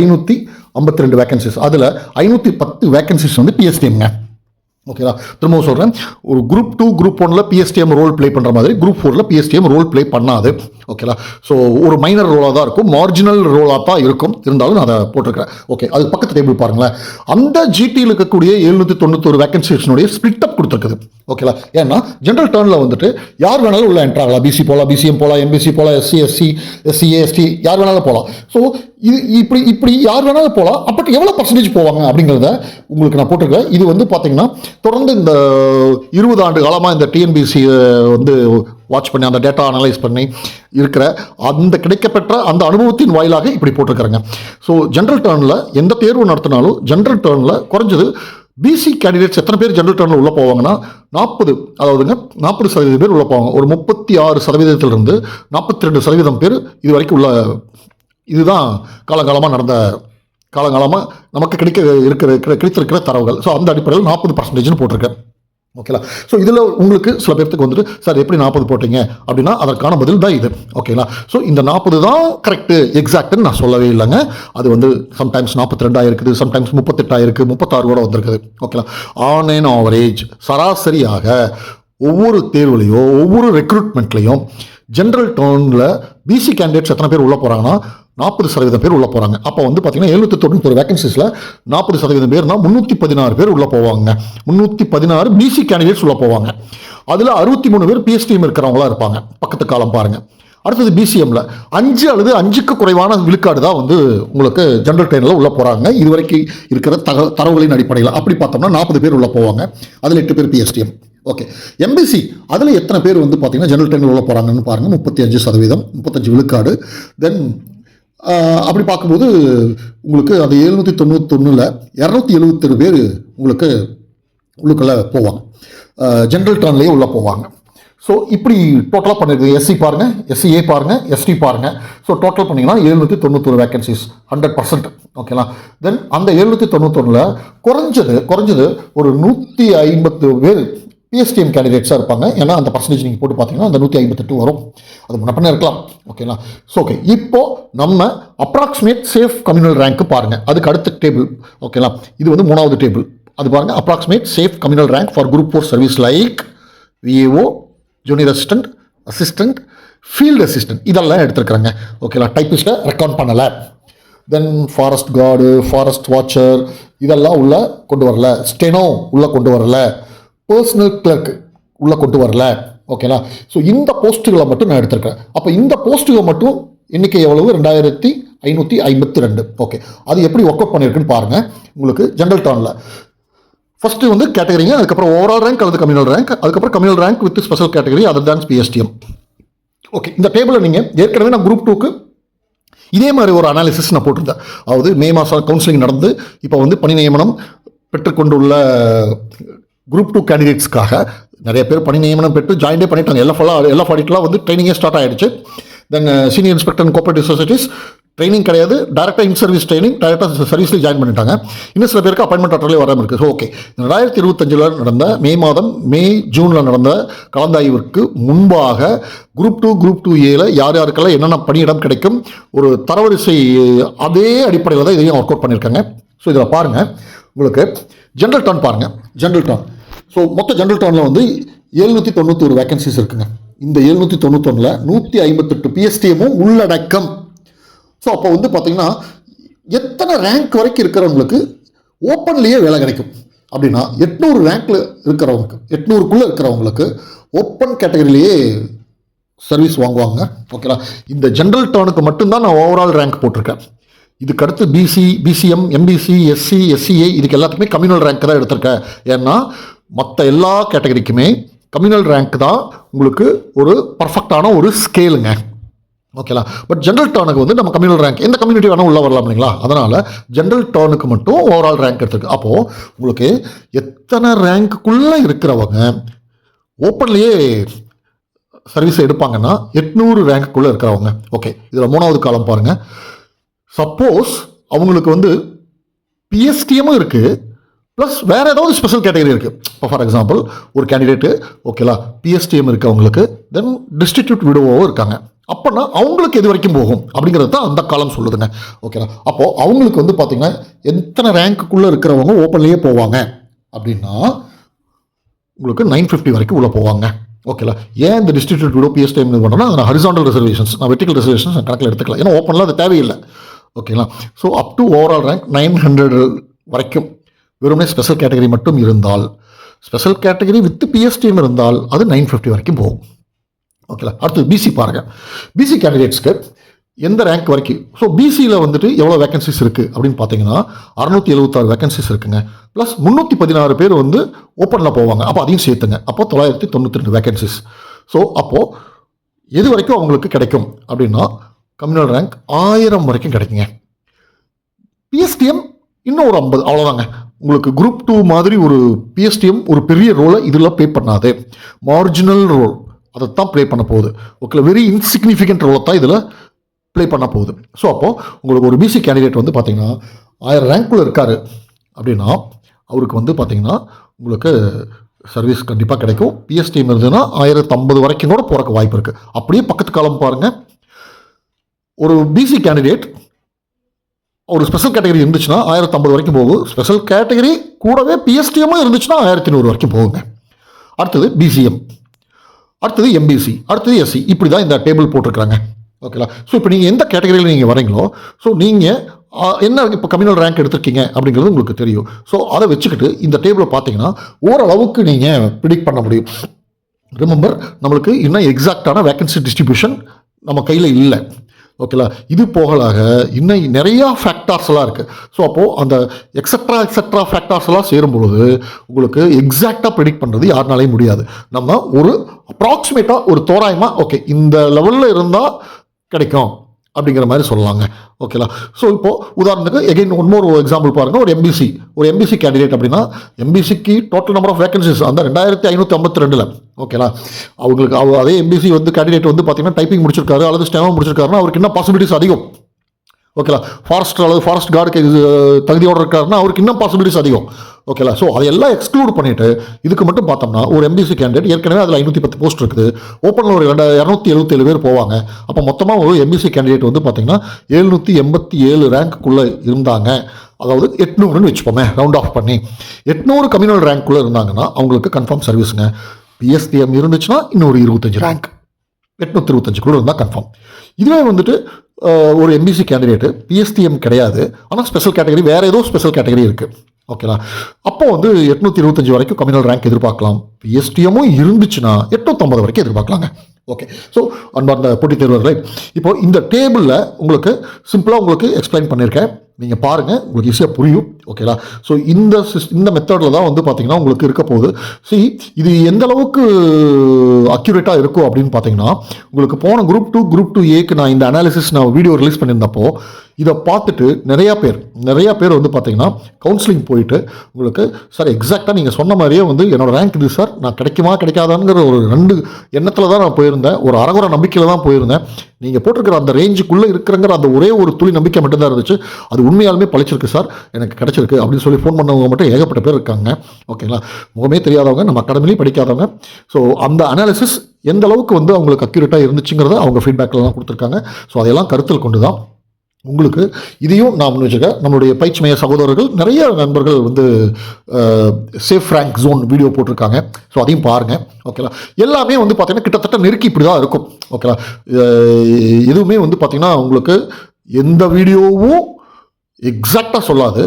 ஐநூற்றி ஐம்பத்தி ரெண்டு வேகன்சிஸ் அதில் ஐநூற்றி பத்து வேகன்சிஸ் வந்து பிஎஸ்டிஎம்ங்க ஓகேவா திரும்பவும் சொல்கிறேன் ஒரு குரூப் டூ குரூப் ஒனில் பிஎஸ்டிஎம் ரோல் ப்ளே பண்ணுற மாதிரி குரூப் ஃபோரில் பிஎஸ்டிஎம் ரோல் ப்ளே பண்ணாது. ஓகேவா ஸோ ஒரு மைனர் ரோலாக தான் இருக்கும். மார்ஜினல் ரோலாக தான் இருக்கும். இருந்தாலும் நான் அதை போட்டிருக்கிறேன். ஓகே அது பக்கத்து டேபிள் பாருங்களேன். அந்த ஜிடியில் இருக்கக்கூடிய எழுநூற்றி தொண்ணூத்தொரு வேகன்சிஸ்னுடைய ஸ்பிளிட் அப் கொடுத்துருக்குது. ஓகேவா ஏன்னா ஜென்ரல் டேர்னில் வந்துட்டு யார் வேணாலும் உள்ள என்ட்ரு ஆகலாம். பிசி போகலாம் பிசிஎம் போகலாம் எம்பிசி போகலாம் எஸ்சி எஸ்சி எஸ்சி எஸ்டி யார் வேணாலும் போகலாம் ஸோ இது இப்படி இப்படி யார் வேணாலும் போகலாம் அப்போ எவ்வளோ பர்சன்டேஜ் போவாங்க அப்படிங்கிறத உங்களுக்கு நான் போட்டிருக்கேன் இது வந்து பார்த்தீங்கன்னா தொடர்ந்து இந்த இருபது ஆண்டு காலமாக இந்த டிஎன்பிசியை வந்து வாட்ச் பண்ணி அந்த டேட்டா அனலைஸ் பண்ணி இருக்கிற அந்த கிடைக்கப்பெற்ற அந்த அனுபவத்தின் வாயிலாக இப்படி போட்டிருக்கிறேங்க. ஸோ ஜென்ரல் டேர்னில் எந்த தேர்வு நடத்தினாலும் ஜென்ரல் டேர்னில் குறைஞ்சது பிசி கேண்டிடேட்ஸ் எத்தனை பேர் ஜென்ரல் டேர்னில் உள்ளே போவாங்கன்னா நாற்பது அதாவதுங்க நாற்பது சதவீதம் பேர் உள்ளே போவாங்க. ஒரு முப்பத்தி ஆறு சதவீதத்திலிருந்து நாற்பத்தி ரெண்டு சதவீதம் பேர் இது வரைக்கும் உள்ள இதுதான் காலங்காலமாக நடந்த காலங்காலமாக நமக்கு கிடைக்க இருக்கிற கிடை- கிடைத்திருக்கிற தரவுகள். ஸோ அந்த அடிப்படையில் நாற்பது பர்சன்டேஜ்னு போட்டிருக்கேன். ஓகேலா ஸோ இதில் உங்களுக்கு சில பேர்த்துக்கு வந்துட்டு சார் எப்படி நாற்பது போட்டீங்க? அப்படின்னா அதற்கான பதில் தான் இது. ஓகேங்களா ஸோ இந்த நாற்பது தான் கரெக்டு எக்ஸாக்ட்னு நான் சொல்லவே இல்லைங்க. அது வந்து சம்டைம்ஸ் நாற்பத்தி ரெண்டாக இருக்குது சம்டைம்ஸ் முப்பத்தெட்டாக இருக்குது முப்பத்தாறு கூட வந்திருக்குது. ஓகேலா ஆன் அண்ட் ஆவரேஜ் சராசரியாக ஒவ்வொரு தேர்வுலையோ ஒவ்வொரு ரெக்ரூட்மெண்ட்லையும் ஜென்ரல் டோனில் பிசி கேண்டிடேட்ஸ் எத்தனை பேர் உள்ளே போகிறாங்கன்னா நாற்பது சதவீதம் பேர் உள்ளே போகிறாங்க அப்போ வந்து பார்த்தீங்கன்னா எழுநூற்றி தொண்ணூத்தொரு வேகன்சிஸில் நாற்பது சதவீதம் பேர்னா முந்நூற்றி பதினாறு பேர் உள்ளே போவாங்க. முந்நூற்றி பதினாறு பிசி கேண்டிடேட்ஸ் உள்ளே போவாங்க. அதில் அறுபத்தி மூணு பேர் பிஎஸ்டிஎம் இருக்கிறவங்களா இருப்பாங்க. பக்கத்து காலம் பாருங்கள் அடுத்தது பிசிஎம்ல அஞ்சு அல்லது அஞ்சுக்கு குறைவான விழுக்காடு தான் வந்து உங்களுக்கு ஜென்ரல் ட்ரெயினில் உள்ளே போகிறாங்க இதுவரைக்கும் இருக்கிற தக தரவுகளின் அடிப்படையில். அப்படி பார்த்தோம்னா நாற்பது பேர் உள்ளே போவாங்க. அதில் எட்டு பேர் பிஎஸ்டிஎம் ஓகே எம்பிசி அதில் எத்தனை பேர் வந்து பார்த்தீங்கன்னா ஜென்ரல் ட்ரெயினில் உள்ள போகிறாங்கன்னு பாருங்கள் முப்பத்தி அஞ்சு சதவீதம் முப்பத்தஞ்சு விழுக்காடு. தென் அப்படி பார்க்கும்போது உங்களுக்கு அந்த எழுநூற்றி தொண்ணூத்தொன்னில் இரநூத்தி எழுபத்தேழு பேர் உங்களுக்கு உள்ளுக்குள்ளே போவாங்க. ஜென்ரல் டர்ன்லேயே உள்ளே போவாங்க. ஸோ இப்படி டோட்டலாக பண்ணிருக்கு எஸ்சி பாருங்கள் எஸ்சிஏ பாருங்கள் எஸ்டி பாருங்கள் ஸோ டோட்டல் பண்ணிங்கன்னா எழுநூற்றி தொண்ணூத்தொரு வேகன்சிஸ் ஹண்ட்ரட் பர்சன்ட் ஓகேங்களா தென் அந்த எழுநூற்றி தொண்ணூத்தொன்னில் குறைஞ்சது குறைஞ்சது ஒரு நூற்றி ஐம்பத்து பேர் பிஎஸ்டிஎம் கேண்டிடேட்ஸாக இருப்பாங்க. ஏன்னா அந்த பர்சன்டேஜ் நீங்கள் போட்டு பார்த்தீங்கன்னா அந்த நூற்றி ஐம்பத்தெட்டு வரும். அது முன்னப்பண்ண இருக்கலாம். ஓகேங்களா ஸோ ஓகே இப்போது நம்ம அப்ராக்சிமேட் சேஃப் கம்யூனல் ரேங்க்கு பாருங்கள் அதுக்கு அடுத்த டேபிள் ஓகேங்களா இது வந்து மூணாவது டேபிள் அது பாருங்கள் approximate safe communal rank for group four service like VAO junior assistant assistant field assistant இதெல்லாம் எடுத்துருக்குறாங்க. ஓகேங்களா டைப்பிஸ்ட்டை ரெக்கார்ட் பண்ணலை. Then forest guard forest watcher இதெல்லாம் உள்ளே கொண்டு வரல. ஸ்டெனோ உள்ளே கொண்டு வரல. பர்சனல் கிளர்க் உள்ளே கொண்டு வரல. ஓகேங்களா ஸோ இந்த போஸ்ட்டுகளை மட்டும் நான் எடுத்திருக்கேன் அப்போ இந்த போஸ்ட்டுகள் மட்டும் எண்ணிக்கை எவ்வளவு? ரெண்டாயிரத்தி ஐநூற்றி ஐம்பத்தி ரெண்டு. ஓகே அது எப்படி ஒர்க் அவுட் பண்ணியிருக்குன்னு பாருங்கள் உங்களுக்கு ஜென்ரல் டர்னில் ஃபஸ்ட்டு வந்து கேட்டகரிங்க அதுக்கப்புறம் ஓவரால் ரேங்க் அல்லது கம்யூனல் ரேங்க் அதுக்கப்புறம் communal rank with special category other than PSTM okay இந்த டேபிளில் நீங்கள் ஏற்கனவே நான் குரூப் டூக்கு இதே மாதிரி ஒரு அனாலிசிஸ் நான் போட்டிருந்தேன். அதாவது மே மாதம் கவுன்சிலிங் நடந்து இப்போ வந்து பணி நியமனம் பெற்றுக்கொண்டுள்ள குரூப் டூ கேண்டிடேட்ஸ்க்காக நிறைய பேர் பணி நியமனம் பெற்று ஜாயின்டே பண்ணிட்டாங்க. எல்லா ஃபுல்லாக எல்லா ஆடிட்லாம் வந்து ட்ரைனிங்கே ஸ்டார்ட் ஆகிடுச்சு then senior inspector and cooperative societies training கிடையாது. டேரெக்டாக இன் சர்வீஸ் ட்ரைனிங் டேரெக்டாக சர்வீஸில் ஜாயின் பண்ணிட்டாங்க. இன்னும் சில பேருக்கு அப்பாயின்மெண்ட் ஆர்டர்லேயே வராமல் இருக்குது ஸோ ஓகே ரெண்டாயிரத்தி இருபத்தஞ்சில் நடந்த மே மாதம் மே ஜூனில் நடந்த கலந்தாய்விற்கு முன்பாக குரூப் டூ குரூப் டூ ஏல யார் யாருக்கெல்லாம் என்னென்ன பணியிடம் கிடைக்கும் ஒரு தரவரிசை அதே அடிப்படையில் தான் இதையும் ஒர்க் அவுட் பண்ணியிருக்காங்க. ஸோ இதில் பாருங்கள் உங்களுக்கு ஜென்ரல் டர்ன் பாருங்கள் ஜென்ரல் டர்ன் ஸோ மொத்த ஜென்ரல் டவுனில் வந்து எழுநூற்றி தொண்ணூத்தொரு வேக்கன்சிஸ் இருக்குங்க. இந்த எழுநூற்றி தொண்ணூத்தொன்னில் நூற்றி ஐம்பத்தெட்டு பிஎஸ்டிஎம்மும் உள்ளடக்கம். ஸோ அப்போ வந்து பார்த்திங்கன்னா எத்தனை ரேங்க் வரைக்கும் இருக்கிறவங்களுக்கு ஓப்பன்லேயே வேலை கிடைக்கும். அப்படின்னா எட்நூறு ரேங்க்கில் இருக்கிறவங்களுக்கு எட்நூறுக்குள்ளே இருக்கிறவங்களுக்கு ஓப்பன் கேட்டகரியிலேயே சர்வீஸ் வாங்குவாங்க. ஓகேலா இந்த ஜென்ரல் டவுனுக்கு மட்டும்தான் நான் ஓவரால் ரேங்க் போட்டிருக்கேன். இதுக்கு அடுத்து BC BCM MBC SC SCA இதுக்கு எல்லாத்துக்குமே கம்யூனல் ரேங்க் தான் எடுத்திருக்கேன். ஏன்னா மற்ற எல்லா கேட்டகரிக்குமே கம்யூனல் ரேங்க் தான் உங்களுக்கு ஒரு பர்ஃபெக்டான ஒரு ஸ்கேலுங்க ஓகேலா பட் ஜென்ரல் டர்னுக்கு வந்து நம்ம கம்யூனல் ரேங்க் எந்த கம்யூனிட்டி வேணால் உள்ள வரலாம் இல்லைங்களா? அதனால் ஜென்ரல் டர்னுக்கு மட்டும் ஓவரால் ரேங்க் எடுத்துருக்கு. அப்போது உங்களுக்கு எத்தனை ரேங்க்குள்ளே இருக்கிறவங்க ஓப்பன்லேயே சர்வீஸ் எடுப்பாங்கன்னா எட்நூறு ரேங்க்குள்ளே இருக்கிறவங்க. ஓகே இதில் மூணாவது காலம் பாருங்கள் சப்போஸ் அவங்களுக்கு வந்து பிஎஸ்டிஎம்மும் இருக்குது ப்ளஸ் வேறு ஏதாவது ஸ்பெஷல் கேட்டகரி இருக்குது இப்போ ஃபார் எக்ஸாம்பிள் ஒரு கேண்டிடேட்டு ஓகேலா பிஎஸ்டிஎம் இருக்கவங்களுக்கு தென் டிஸ்ட்ரிபியூட் விடோவும் இருக்காங்க. அப்போனா அவங்களுக்கு எது வரைக்கும் போகும்? அப்படிங்கிறது தான் அந்த காலம் சொல்லுதுங்க. ஓகேலா அப்போது அவங்களுக்கு வந்து பார்த்திங்கன்னா எத்தனை ரேங்க்குள்ளே இருக்கிறவங்க ஓப்பன்லேயே போவாங்க? அப்படின்னா உங்களுக்கு நைன் ஃபிஃப்டி வரைக்கும் உள்ளே போவாங்க. ஓகேலா ஏன் இந்த டிஸ்ட்ரிபியூட் விடோ பிஎஸ்டிஎம் டைம் இது பண்ணுறேன்னா நான் ஹரிசாண்டல் ரிசர்வேஷன்ஸ் நான் வெர்டிகல் ரிசர்வேஷன்ஸ் கணக்கில் எடுத்துக்கலாம் ஏன்னா ஓப்பனில் அது தேவையில்லை. ஓகேங்களா so up to overall rank nine hundred வரைக்கும். வெறுமனே ஸ்பெஷல் கேட்டகரி மட்டும் இருந்தால் ஸ்பெஷல் கேட்டகரி வித் பிஎஸ்டியும் இருந்தால் அது நைன் ஃபிஃப்டி வரைக்கும் போகும். ஓகேலா அடுத்து பிசி பாருங்கள் பிசி கேண்டிடேட்ஸ்க்கு எந்த ரேங்க் வரைக்கும்? ஸோ பிசியில் வந்துட்டு எவ்வளோ வேகன்சிஸ் இருக்குது அப்படின்னு பார்த்தீங்கன்னா அறநூற்றி எழுபத்தாறு வேகன்சிஸ் இருக்குங்க. ப்ளஸ் முந்நூற்றி பதினாறு பேர் வந்து ஓப்பனில் போவாங்க. அப்போ அதையும் சேர்த்துங்க. அப்போ தொள்ளாயிரத்தி தொண்ணூற்றி ரெண்டு வேகன்சிஸ் ஸோ அப்போது எது வரைக்கும் அவங்களுக்கு கிடைக்கும் அப்படின்னா கம்யூனல் ரேங்க் ஆயிரம் வரைக்கும் கிடைக்குங்க. பிஎஸ்டிஎம் இன்னும் ஒரு ஐம்பது அவ்வளோதாங்க உங்களுக்கு குரூப் டூ மாதிரி ஒரு பிஎஸ்டிஎம் ஒரு பெரிய ரோலை இதில் ப்ளே பண்ணாது. மார்ஜினல் ரோல் அதை தான் ப்ளே பண்ண போகுது. ஓகே வெரி இன்சிக்னிஃபிகண்ட் ரோலை தான் இதில் ப்ளே பண்ண போகுது. ஸோ அப்போது உங்களுக்கு ஒரு பிசி கேண்டிடேட் வந்து பார்த்தீங்கன்னா ஆயிரம் ரேங்க்குள்ளே இருக்கார் அப்படின்னா அவருக்கு வந்து பார்த்தீங்கன்னா உங்களுக்கு சர்வீஸ் கண்டிப்பாக கிடைக்கும். பிஎஸ்டிஎம் இருந்ததுன்னா ஆயிரத்தம்பது வரைக்கும் கூட போகிறக்கு வாய்ப்பு இருக்குது அப்படியே பக்கத்து காலம் பாருங்கள் ஒரு பிசி கேண்டிடேட் ஒரு ஸ்பெஷல் கேட்டகரி இருந்துச்சுன்னா ஆயிரத்தி ஐம்பது வரைக்கும் போகும். ஸ்பெஷல் கேட்டகரி கூடவே பிஎஸ்டிஎம்மும் இருந்துச்சுன்னா ஆயிரத்தி நூறு வரைக்கும் போகுங்க. அடுத்தது பிசிஎம் அடுத்தது எம்பிசி அடுத்தது எஸ்சி இப்படி தான் இந்த டேபிள் போட்டிருக்கிறாங்க. ஓகேலா ஸோ இப்போ நீங்கள் எந்த கேட்டகரியில் நீங்கள் வரீங்களோ ஸோ நீங்கள் என்ன இப்போ கம்யூனல் ரேங்க் எடுத்திருக்கீங்க அப்படிங்கிறது உங்களுக்கு தெரியும். ஸோ அதை வச்சுக்கிட்டு இந்த டேபிளை பார்த்தீங்கன்னா ஓரளவுக்கு நீங்கள் ப்ரிடிக்ட் பண்ண முடியும். ரிமெம்பர் நம்மளுக்கு இன்னும் எக்ஸாக்டான வேக்கன்சி டிஸ்ட்ரிபியூஷன் நம்ம கையில் இல்லை. ஓகேலா இது போகலாக இன்னும் நிறையா ஃபேக்டார்ஸ் எல்லாம் இருக்குது ஸோ அப்போது அந்த எக்ஸட்ரா எக்ஸட்ரா ஃபேக்டார்ஸ் எல்லாம் சேரும்பொழுது உங்களுக்கு எக்ஸாக்டாக ப்ரிடிக்ட் பண்ணுறது யாருனாலையும் முடியாது. நம்ம ஒரு அப்ராக்சிமேட்டாக ஒரு தோராயமாக ஓகே இந்த லெவலில் இருந்தால் கிடைக்கும். அப்படிங்கிற மாதிரி சொல்லலாங்க ஓகேலா ஸோ இப்போது உதாரணத்துக்கு எகைன் இன்னொரு எக்ஸாம்பிள் பாருங்கள் ஒரு எம்பிசி ஒரு எம்பிசி கேண்டிடேட் அப்படின்னா எம்பிசிக்கு டோட்டல் நம்பர் ஆஃப் வேகன்சிஸ் அந்த ரெண்டாயிரத்தி ஐநூற்றி ஐம்பத்தி ரெண்டில். ஓகேலா அவங்களுக்கு அவ அதே எம்பிசி வந்து கேண்டிடேட் வந்து பார்த்தீங்கன்னா டைப்பிங் முடிச்சிருக்காரு அல்லது ஸ்டெமோ முடிச்சிருக்காருன்னா அவருக்கு என்ன பாசிபிலிட்டிஸ் அதிகம். ஓகேலா? ஃபாரஸ்ட் அளவு ஃபாரஸ்ட் கார்டுக்கு இது தகுதியோடு இருக்காருன்னா அவருக்கு இன்னும் பாசிபிலிட்டிஸ் அதிகம். ஓகேலா? ஸோ அதையெல்லாம் எக்ஸ்க்ளூட் பண்ணிவிட்டு இதுக்கு மட்டும் பார்த்தோம்னா ஒரு எம்பிசி கேண்டிடேட் ஏற்கனவே அதில் ஐநூற்றி பத்து போஸ்ட் இருக்குது ஓப்பனில் ஒரு ரெண்டு இரநூத்தி எழுபத்தேழு பேர் போவாங்க. அப்போ மொத்தமாக ஒரு எம்பிசி கேண்டிடேட் வந்து பார்த்தீங்கன்னா எழுநூற்றி எண்பத்தி ஏழு ரேங்க்குள்ளே இருந்தாங்க. அதாவது எட்நூறுன்னு வச்சுப்போமே ரவுண்ட் ஆஃப் பண்ணி. எட்நூறு கம்யூனல் ரேங்க்குள்ளே இருந்தாங்கன்னா அவங்களுக்கு கன்ஃபார்ம் சர்வீஸுங்க பிஎஸ்டிஎம் இருந்துச்சுன்னா இன்னொரு இருபத்தஞ்சு ரேங்க் எட்நூற்றி இருபத்தஞ்சுக்குள்ள இருந்தால் கன்ஃபார்ம் இதுவே வந்துட்டு ஒரு எம்பிசி கேண்டிடேட்டு பிஎஸ்டிஎம் கிடையாது. ஆனால் ஸ்பெஷல் கேட்டகரி வேறு ஏதோ ஸ்பெஷல் கேட்டகரி இருக்குது ஓகேங்களா அப்போ வந்து எட்நூற்றி இருபத்தஞ்சி வரைக்கும் கம்யூனல் ரேங்க் எதிர்பார்க்கலாம். பிஎஸ்டிஎம்மும் இருந்துச்சுன்னா எட்நூற்றம்பது வரைக்கும் எதிர்பார்க்கலாங்க. ஓகே ஸோ அன்பார்ந்த போட்டித் தேர்வர்களே இப்போ இந்த டேபிளில் உங்களுக்கு சிம்பிளாக உங்களுக்கு எக்ஸ்பிளைன் பண்ணியிருக்கேன். நீங்கள் பாருங்கள் உங்களுக்கு ஈஸியாக புரியும். ஓகேலா ஸோ இந்த சிஸ் இந்த மெத்தடில் தான் வந்து பார்த்தீங்கன்னா உங்களுக்கு இருக்க போகுது. சி இது எந்த அளவுக்கு அக்யூரேட்டாக இருக்கும் அப்படின்னு பார்த்தீங்கன்னா உங்களுக்கு போன குரூப் டூ குரூப் டூ ஏக்கு நான் இந்த அனாலிசிஸ் நான் வீடியோ ரிலீஸ் பண்ணியிருந்தப்போ இதை பார்த்துட்டு நிறையா பேர் நிறையா பேர் வந்து பார்த்தீங்கன்னா கவுன்சிலிங் போயிட்டு உங்களுக்கு சார் எக்ஸாக்டாக நீங்கள் சொன்ன மாதிரியே வந்து என்னோடய ரேங்க் இது சார் நான் கிடைக்குமா கிடைக்காதாங்கிற ஒரு ரெண்டு எண்ணத்தில் தான் நான் போயிருந்தேன். ஒரு அரகுற நம்பிக்கையில் தான் போயிருந்தேன். நீங்கள் போட்டிருக்கிற அந்த ரேஞ்சுக்குள்ளே இருக்கிறங்கிற அந்த ஒரே ஒரு துளி நம்பிக்கை மட்டும்தான் இருந்துச்சு. அது உண்மையாலுமே பழிச்சிருக்கு சார். எனக்கு கிடச்சிருக்கு அப்படின்னு சொல்லி ஃபோன் பண்ணவங்க மட்டும் ஏகப்பட்ட பேர் இருக்காங்க. ஓகேங்களா முகமே தெரியாதவங்க நம்ம அகாடமிலையும் படிக்காதவங்க. ஸோ அந்த அனாலிசிஸ் எந்த அளவுக்கு வந்து அவங்களுக்கு அக்யூரேட்டாக இருந்துச்சுங்கிறத அவங்க ஃபீட்பேக்கில் தான் கொடுத்துருக்காங்க. ஸோ அதையெல்லாம் கருத்தில் கொண்டு தான் உங்களுக்கு இதையும் நான் வச்சுக்க நம்மளுடைய பயிற்சி மைய சகோதரர்கள் நிறைய நண்பர்கள் வந்து சேஃப் ரேங்க் ஜோன் வீடியோ போட்டிருக்காங்க. ஸோ அதையும் பாருங்கள் ஓகேலா எல்லாமே வந்து பார்த்தீங்கன்னா கிட்டத்தட்ட நெருக்கி இப்படி தான் இருக்கும். ஓகேலா எதுவுமே வந்து பார்த்தீங்கன்னா உங்களுக்கு எந்த வீடியோவும் எக்ஸாக்டாக சொல்லாது.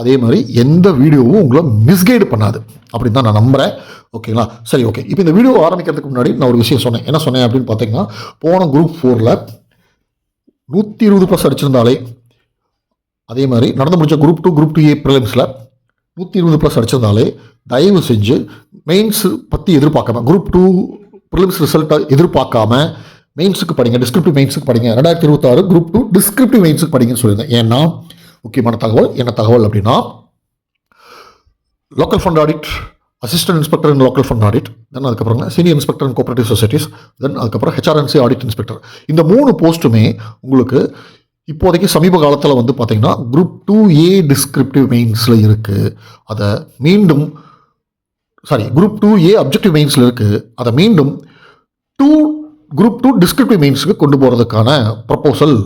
அதே மாதிரி எந்த வீடியோவும் உங்களை மிஸ்கைடு பண்ணாது. அப்படின்னு தான் நான் நம்புகிறேன் ஓகேங்களா சரி ஓகே இப்போ இந்த வீடியோ ஆரம்பிக்கிறதுக்கு முன்னாடி நான் ஒரு விஷயம் சொன்னேன். என்ன சொன்னேன் அப்படின்னு பார்த்தீங்கன்னா போன குரூப் ஃபோரில் நூற்றி இருபது ப்ளஸ் அடிச்சிருந்தாலே அதே மாதிரி நடந்து முடிச்ச group two group two A ப்ரிலிம்ஸில் நூற்றி இருபது ப்ளஸ் அடிச்சிருந்தாலே தயவு செஞ்சு மெயின்ஸ் பற்றி எதிர்பார்க்காம குரூப் டூ ப்ரிலிம்ஸ் ரிசல்ட்டை எதிர்பார்க்காம மெயின்ஸுக்கு படிங்க டிஸ்கிரிப்டிவ் மெயின்ஸுக்கு படிங்க. ரெண்டாயிரத்தி இருபத்தாறு குரூப் டூ டிஸ்கிரிப்டிவ் மெயின்ஸுக்கு படிங்கன்னு சொல்லியிருந்தேன். ஏன்னா முக்கியமான தகவல் என்ன தகவல் அப்படின்னா local fund audit assistant inspector in local fund audit then அதுக்கப்புறம் senior inspector in cooperative societies then அதுக்கப்புறம் ஹெச்ஆர்என்சி ஆடிட் இன்ஸ்பெக்டர் இந்த மூணு போஸ்ட்டுமே உங்களுக்கு இப்போதைக்கு சமீப காலத்தில் வந்து பார்த்தீங்கன்னா குரூப் டூ ஏ டிஸ்கிரிப்டிவ் மெயின்ஸில் இருக்குது அதை மீண்டும் sorry group two A objective மெயின்ஸில் இருக்குது அதை மீண்டும் டூ குரூப் டூ டிஸ்கிரிப்டிவ் மெயின்ஸுக்கு கொண்டு போகிறதுக்கான ப்ரப்போசல்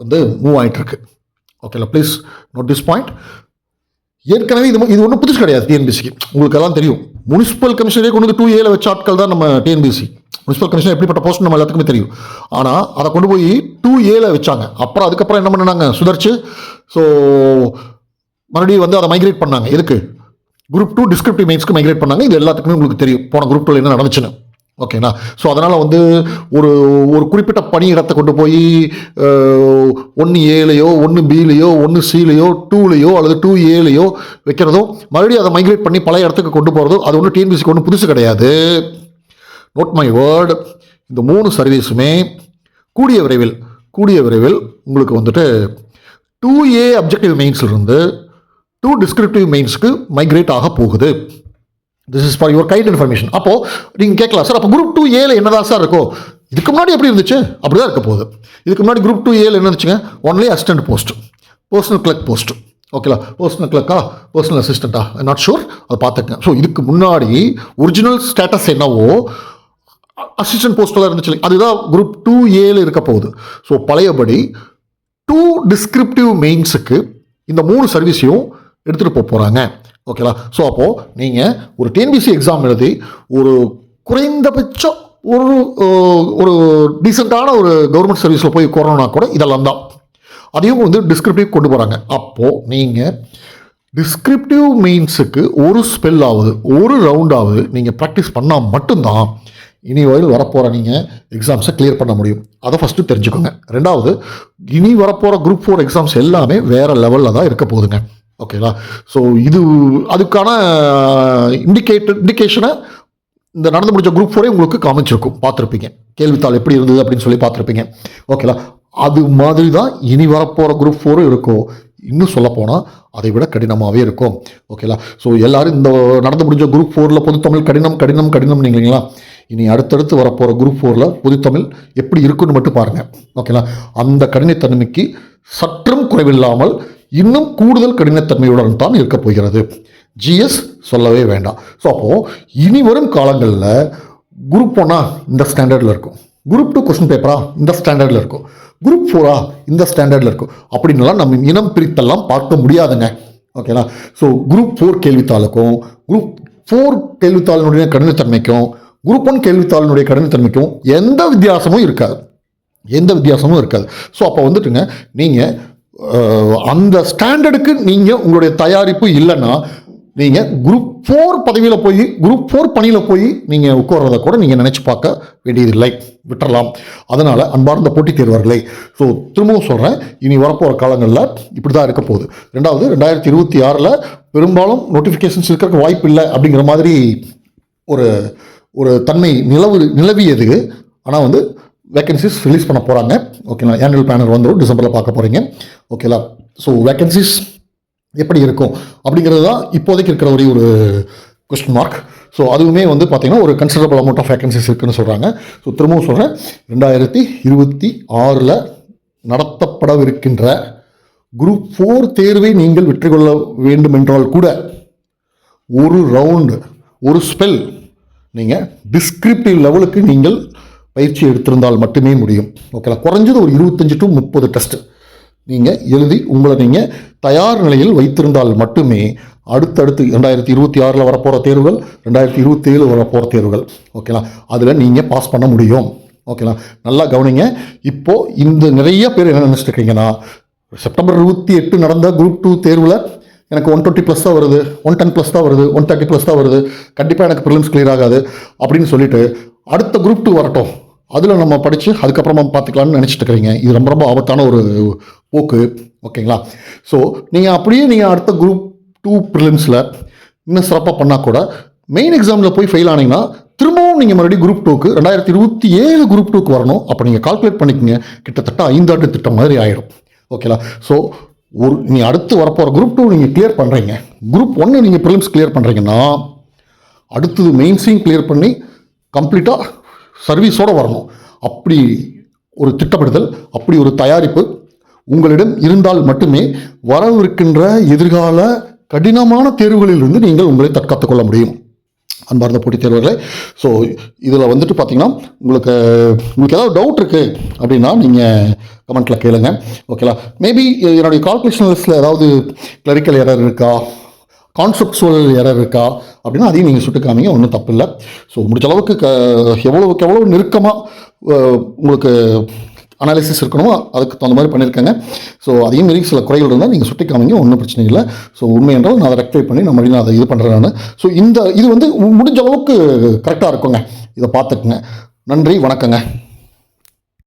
வந்து மூவ் ஆகிட்டுருக்கு ஓகேல ப்ளீஸ் நோட் திஸ் பாயிண்ட் ஏற்கனவே இது இது ஒன்றும் புதுசு கிடையாது டிஎன்பிசிக்கு உங்களுக்கு எல்லாம் தெரியும். முனிசிபல் கமிஷனரே கொண்டு வந்து டூ ஏல வச்ச ஆட்கள் தான் நம்ம டிஎன்பிசி முனிசிபல் கமிஷனர் எப்படிப்பட்ட போஸ்ட் நம்ம எல்லாத்துக்குமே தெரியும். ஆனால் அதை கொண்டு போய் டூ ஏல வச்சாங்க. அப்புறம் அதுக்கப்புறம் என்ன பண்ணினாங்க சுதர்ச்சு. ஸோ மறுபடியும் வந்து அதை மைக்ரேட் பண்ணாங்க. எதுக்கு? குரூப் டூ டிஸ்கிரிப்டிவ் மெயின்ஸ்க்கு மைக்ரேட் பண்ணாங்க. இது எல்லாத்துக்குமே உங்களுக்கு தெரியும். போன குரூப் டூவில் என்ன நடந்துச்சுன்னு. ஓகேண்ணா ஸோ அதனால் வந்து ஒரு ஒரு குறிப்பிட்ட பணியிடத்தை கொண்டு போய் ஒன்று ஏலையோ ஒன்று பிலையோ ஒன்று சிலேயோ டூலையோ அல்லது டூ ஏலையோ வைக்கிறதோ மறுபடியும் அதை மைக்ரேட் பண்ணி பழைய இடத்துக்கு கொண்டு போகிறதோ அது ஒன்றும் டிஎன்பிசிக்கு ஒன்றும் புதுசு கிடையாது. நோட் மை வேர்டு இந்த மூணு சர்வீஸுமே கூடிய விரைவில் கூடிய விரைவில் உங்களுக்கு வந்துட்டு டூ ஏ அப்ஜெக்டிவ் மெயின்ஸ்லேருந்து டூ டிஸ்கிரிப்டிவ் மெயின்ஸ்க்கு மைக்ரேட் ஆக போகுது. This is for your kind information அப்போ நீங்கள் கேட்கலாம் சார் அப்போ குரூப் டூ ஏல என்னதான் சார் இருக்கும் இதுக்கு முன்னாடி எப்படி இருந்துச்சு? அப்படிதான் இருக்க போகுது. இதுக்கு முன்னாடி குரூப் டூ ஏல என்ன இருந்துச்சுங்க? Only assistant post personal clerk post ஓகேலா personal கிளர்க்கா பர்சனல் அசிஸ்டண்ட்டா நாட் ஷூர் அதை பார்த்துக்கேன் ஸோ இதுக்கு முன்னாடி ஒரிஜினல் ஸ்டேட்டஸ் என்னவோ அசிஸ்டன்ட் போஸ்டெல்லாம் இருந்துச்சு அதுதான் குரூப் டூ ஏல இருக்க போகுது. ஸோ பழையபடி டூ டிஸ்கிரிப்டிவ் மெயின்ஸுக்கு இந்த மூணு சர்வீஸையும் எடுத்துகிட்டு போக போகிறாங்க ஓகேங்களா ஸோ அப்போது நீங்கள் ஒரு டிஎன்பிசி எக்ஸாம் எழுதி ஒரு குறைந்தபட்சம் ஒரு ஒரு டீசெண்டான ஒரு கவர்மெண்ட் சர்வீஸில் போய் உட்காரணும்னா கூட இதெல்லாம் தான். அதையும் வந்து டிஸ்கிரிப்டிவ் கொண்டு போகிறாங்க அப்போது நீங்கள் டிஸ்கிரிப்டிவ் மீன்ஸுக்கு ஒரு ஸ்பெல் ஆகுது ஒரு ரவுண்ட் ஆகுது நீங்கள் ப்ராக்டிஸ் பண்ணால் மட்டும்தான் இனி வரையில் வரப்போகிற நீங்கள் எக்ஸாம்ஸை கிளியர் பண்ண முடியும். அதை ஃபஸ்ட்டு தெரிஞ்சுக்கோங்க. ரெண்டாவது இனி வரப்போகிற குரூப் ஃபோர் எக்ஸாம்ஸ் எல்லாமே வேறு லெவலில் தான் இருக்க போகுதுங்க. ஓகேங்களா ஸோ இது அதுக்கான இண்டிகேட்டர் இண்டிகேஷனை இந்த நடந்து முடிஞ்ச குரூப் ஃபோரே உங்களுக்கு காமிச்சிருக்கும். பார்த்துருப்பீங்க. கேள்வித்தாள் எப்படி இருந்தது அப்படின்னு சொல்லி பார்த்துருப்பீங்க. ஓகேலா அது மாதிரி தான் இனி வரப்போகிற குரூப் ஃபோரும் இருக்கும் இன்னும் சொல்லப்போனால் அதை விட கடினமாகவே இருக்கும். ஓகேலா ஸோ எல்லோரும் இந்த நடந்து முடிஞ்ச குரூப் ஃபோரில் பொதுத்தமிழ் கடினம் கடினம் கடினம் இல்லைங்களா இனி அடுத்தடுத்து வரப்போகிற குரூப் ஃபோரில் பொதுத்தமிழ் எப்படி இருக்குன்னு மட்டும் பாருங்கள் ஓகேலா அந்த கடினத்தன்மைக்கு சற்றும் குறைவில்லாமல் இன்னும் கூடுதல் கடினத்தன்மையுடன் தான் இருக்கப் போகிறது. ஜிஎஸ் சொல்லவே வேண்டாம். ஸோ அப்போது இனி வரும் காலங்களில் குரூப் ஒன்னா இந்த ஸ்டாண்டர்டில் இருக்கும். குரூப் டூ கொஸ்டின் பேப்பரா இந்த ஸ்டாண்டர்டில் இருக்கும். குரூப் ஃபோரா இந்த ஸ்டாண்டர்டில் இருக்கும். அப்படின்லாம் நம்ம இனம் பிரித்தெல்லாம் பார்க்க முடியாதுங்க. ஓகேங்களா ஸோ குரூப் ஃபோர் கேள்வித்தாளுக்கும் குரூப் ஃபோர் கேள்வித்தாளினுடைய கடினத்தன்மைக்கும் குரூப் ஒன் கேள்வித்தாளினுடைய கடினத்தன்மைக்கும் எந்த வித்தியாசமும் இருக்காது. எந்த வித்தியாசமும் இருக்காது. ஸோ அப்போ வந்துட்டுங்க நீங்கள் அந்த ஸ்டாண்டர்டுக்கு நீங்கள் உங்களுடைய தயாரிப்பு இல்லைன்னா நீங்கள் குரூப் ஃபோர் பதவியில் போய் குரூப் ஃபோர் பணியில் போய் நீங்கள் உட்கார்றத கூட நீங்கள் நினச்சி பார்க்க வேண்டியதில்லை. விட்டுறலாம். அதனால் அன்பார்ந்த போட்டித் தேர்வர்களே ஸோ திரும்பவும் சொல்கிறேன் இனி வரப்போகிற காலங்களில் இப்படி தான் இருக்க போகுது. ரெண்டாவது ரெண்டாயிரத்தி இருபத்தி ஆறில் பெரும்பாலும் நோட்டிஃபிகேஷன்ஸ் இருக்கிறதுக்கு வாய்ப்பு இல்லை அப்படிங்கிற மாதிரி ஒரு ஒரு தன்மை நிலவு நிலவியது. ஆனால் வந்து வேகன்சிஸ் ரிலீஸ் பண்ண போகிறாங்க ஓகேங்களா ஆனுவல் பேனர் வந்துடும் டிசம்பரில் பார்க்க போகிறீங்க ஓகேலா ஸோ வேகன்சிஸ் எப்படி இருக்கும் அப்படிங்கிறது தான் இப்போதைக்கு இருக்கிற ஒரே ஒரு கொஸ்டின் மார்க் ஸோ அதுவுமே வந்து பார்த்தீங்கன்னா ஒரு கன்சிடரபிள் அமௌண்ட் ஆஃப் வேகன்சிஸ் இருக்குன்னு சொல்கிறாங்க ஸோ திரும்பவும் சொல்கிறேன் ரெண்டாயிரத்தி இருபத்தி ஆறில் நடத்தப்படவிருக்கின்ற குரூப் ஃபோர் தேர்வை நீங்கள் வெற்றி கொள்ள வேண்டுமென்றால் கூட ஒரு ரவுண்டு ஒரு ஸ்பெல் நீங்கள் டிஸ்கிரிப்டிவ் லெவலுக்கு நீங்கள் பயிற்சி எடுத்திருந்தால் மட்டுமே முடியும். ஓகேலா குறைஞ்சது ஒரு இருபத்தஞ்சு டு முப்பது டெஸ்ட் நீங்கள் எழுதி உங்களை நீங்கள் தயார் நிலையில் வைத்திருந்தால் மட்டுமே அடுத்தடுத்து ரெண்டாயிரத்தி இருபத்தி ஆறில் வரப்போகிற தேர்வுகள் ரெண்டாயிரத்தி இருபத்தி ஏழு வரப்போகிற தேர்வுகள். ஓகேலா அதில் நீங்கள் பாஸ் பண்ண முடியும். ஓகேலா நல்லா கவனிங்க. இப்போது இந்த நிறைய பேர் என்ன நினச்சிட்டு இருக்கீங்கன்னா செப்டம்பர் இருபத்தி எட்டு நடந்த குரூப் டூ தேர்வில் எனக்கு ஒன் டுவெண்ட்டி ப்ளஸ் தான் வருது ஒன் டென் ப்ளஸ் தான் வருது ஒன் தேர்ட்டி ப்ளஸ் தான் வருது. கண்டிப்பாக எனக்கு ப்ரிலிம்ஸ் கிளியர் ஆகாது அப்படின்னு சொல்லிட்டு அடுத்த குரூப் டூ வரட்டும். அதில் நம்ம படித்து அதுக்கப்புறமா பார்த்துக்கலாம்னு நினச்சிட்டு இருக்கிறீங்க இது ரொம்ப ரொம்ப ஆபத்தான ஒரு போக்கு. ஓகேங்களா? ஸோ நீங்கள் அப்படியே நீங்கள் அடுத்த குரூப் டூ ப்ரிலிம்ஸில் இன்னும் சிறப்பாக பண்ணால் கூட மெயின் எக்ஸாமில் போய் ஃபெயில் ஆனீங்கன்னா திரும்பவும் நீங்கள் மறுபடியும் குரூப் டூக்கு ரெண்டாயிரத்தி இருபத்தி ஏழு குரூப் டூக்கு வரணும். அப்போ நீங்கள் கால்குலேட் பண்ணிக்கங்க. கிட்டத்தட்ட ஐந்தாண்டு திட்டம் மாதிரி ஆயிடும். ஓகேலா ஸோ ஒரு நீ அடுத்து வரப்போகிற குரூப் டூ நீங்கள் கிளியர் பண்ணுறீங்க குரூப் ஒன்று நீங்கள் ப்ரிலிம்ஸ் கிளியர் பண்ணுறீங்கன்னா அடுத்தது மெயின்ஸையும் கிளியர் பண்ணி கம்ப்ளீட்டாக சர்வீஸோடு வரணும். அப்படி ஒரு திட்டமிடுதல் அப்படி ஒரு தயாரிப்பு உங்களிடம் இருந்தால் மட்டுமே வரவிருக்கின்ற எதிர்கால கடினமான தேர்வுகளிலிருந்து நீங்கள் உங்களை தற்காத்துக் கொள்ள முடியும். அன்பார்ந்த போட்டித் தேர்வுகளை ஸோ இதில் வந்துட்டு பார்த்தீங்கன்னா உங்களுக்கு உங்களுக்கு ஏதாவது டவுட் இருக்குது அப்படின்னா நீங்கள் கமெண்ட்டில் கேளுங்க. ஓகேலா மேபி என்னுடைய கால்குலேஷன் லிஸ்ட்டில் ஏதாவது கிளரிக்கல் எரர் இருக்கா? கான்செப்ட்ஸுவல் எரர் இருக்கா அப்படின்னா அதையும் நீங்கள் சுட்டு காமிங்க ஒன்றும் தப்பு இல்லை ஸோ முடிஞ்ச அளவுக்கு க எவ்வளோவுக்கு எவ்வளோ நெருக்கமாக உங்களுக்கு அனாலிசிஸ் இருக்கணுமோ அதுக்கு தகுந்த மாதிரி பண்ணியிருக்காங்க. ஸோ அதையும் மீறி சில குறைகள் இருந்தால் நீங்கள் சுட்டி காமிங்க ஒன்றும் பிரச்சனை இல்லை. ஸோ உண்மை என்றால் நான் அதை ரெக்டிஃபை பண்ணி நான் மறுபடியும் அதை இது பண்ணுறேன் நான். ஸோ இந்த இது வந்து முடிஞ்ச அளவுக்கு கரெக்டாக இருக்குங்க. இதை பார்த்துக்குங்க. நன்றி வணக்கங்க.